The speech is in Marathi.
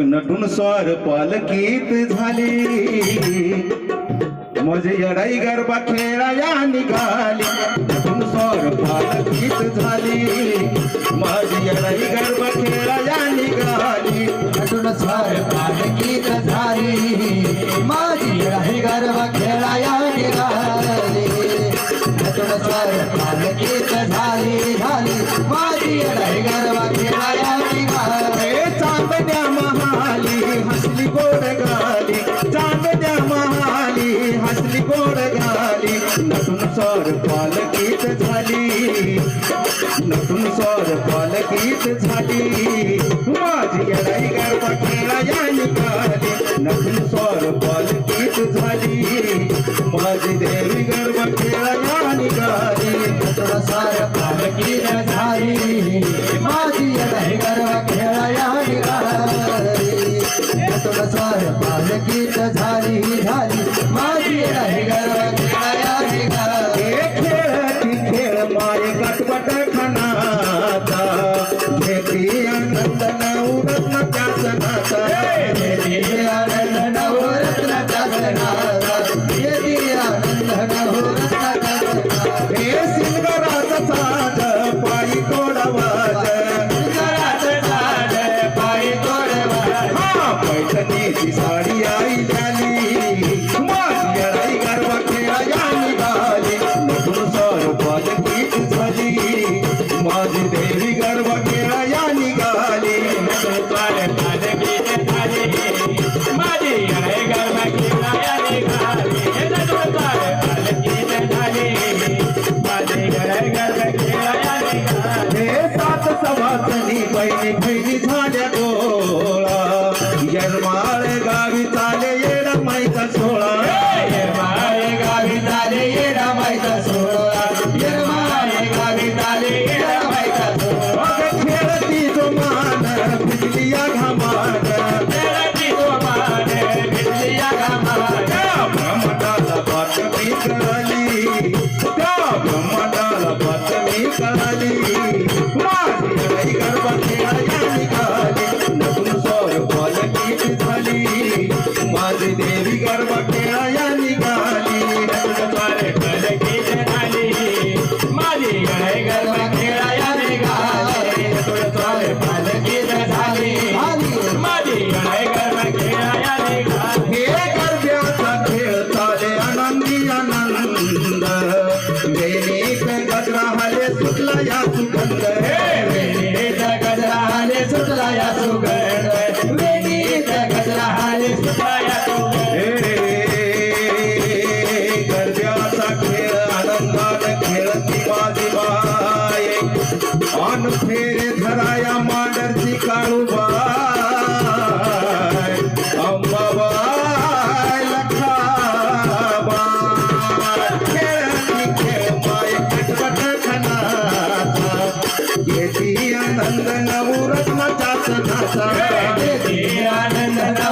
नटून स्वार पालकीत झाली मजे अडाई गरबा खेळाया निघाली नटून स्वार पालकीत झाली माझी अडाई गरबा खेळाया निघाली नटून स्वार पालकी नटून सौर पाल गीत झाली नटून पाल गीत झाली माझी लढाई गर्व खेळा या निघाली नटून पाल गीत झाली माझी देवी गर्व खेळा या निघाली नटून पाल गीत झाली माझी लढाई गर्व खेळा या निघाली नटून पाल गीत झाली झाली माझी लढाई गर्व बहिणी बहिणी झाल्या डोळा गावी चाले येडा माईचा सोळा यरमाळे गावी चाले येडा माईचा सोळा ನಂದನವು ರತ್ನ ಚಾಸನಾಸ ನಂದನ